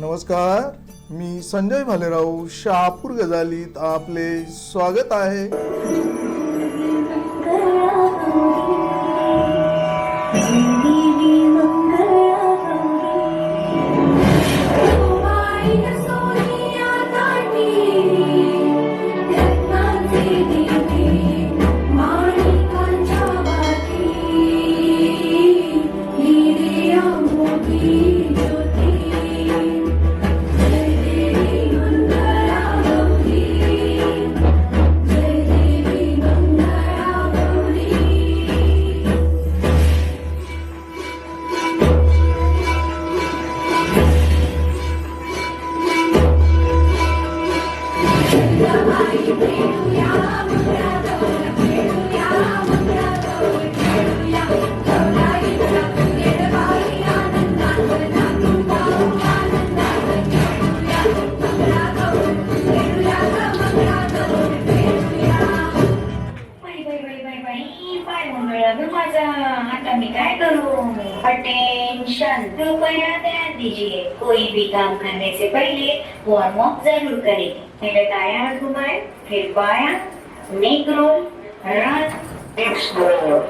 नमस्कार मी संजय भालेराव शहापूर गजालीत आपले स्वागत आहे. अटेंशन कृपया ध्यान दीजिए कोई भी काम करने से पहले वार्म अप जरूर करें Ele daya Dubai, Kirbaya, Negro, Rat, Explore.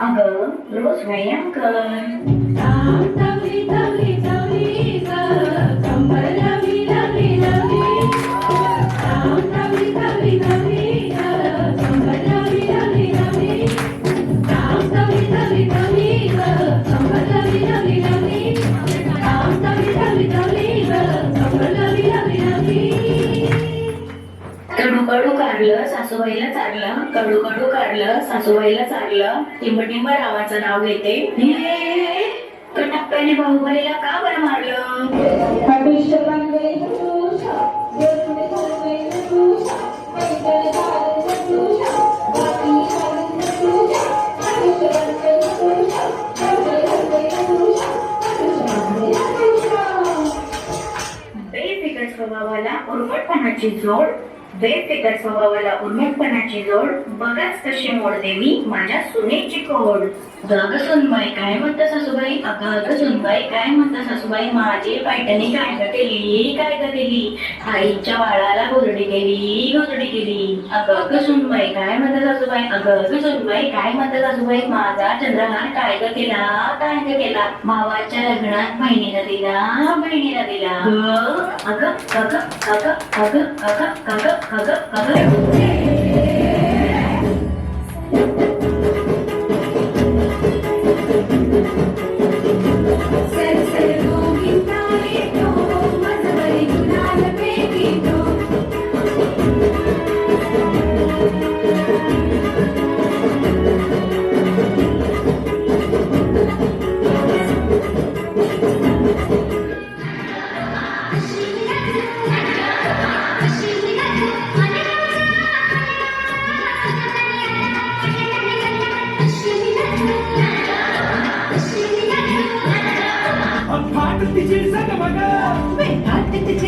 Although it was rain. कडू कडू काढलं सासूबाईला चारलं कडू कडू काढलं सासूबाईला चारलं टिंब टिंब रावाचं नाव घेते. हे, बाहुबलीला का बरं मारलं? गावाला उर्मटपणाची जोड बेफिकर स्वभावाला उर्मटपणाची जोड. बघाच कशी मोड देवी माझ्या सुनेची कोड अगं सुनबाई काय म्हणता सासूबाई? अगं अगं सुनबाई काय म्हणता सासूबाई? माझी पैठणी काय ग केली काय ग केली आईच्या बाळाला गोरडी केली गोरडी केली. अगं अगं सुनबाई काय म्हणता सासूबाई? अगं अगं सुनबाई काय म्हणता सासूबाई? माझा चंद्रहार काय ग केला? काय ग केला? भावाच्या लग्नात बहिणीला दिला बहिणीला दिला. अगं अगं अगं अगं अगं अगं अगं 好的好的 realmente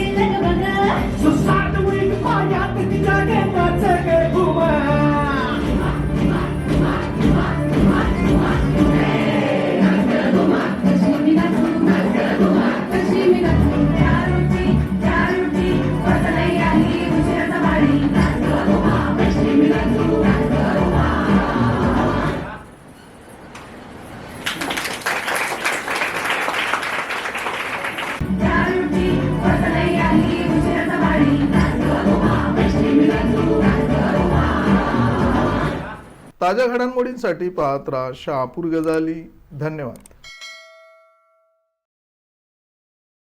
ताज्या घडामोडींसाठी पाहत राहा शहापूर गजाली. धन्यवाद.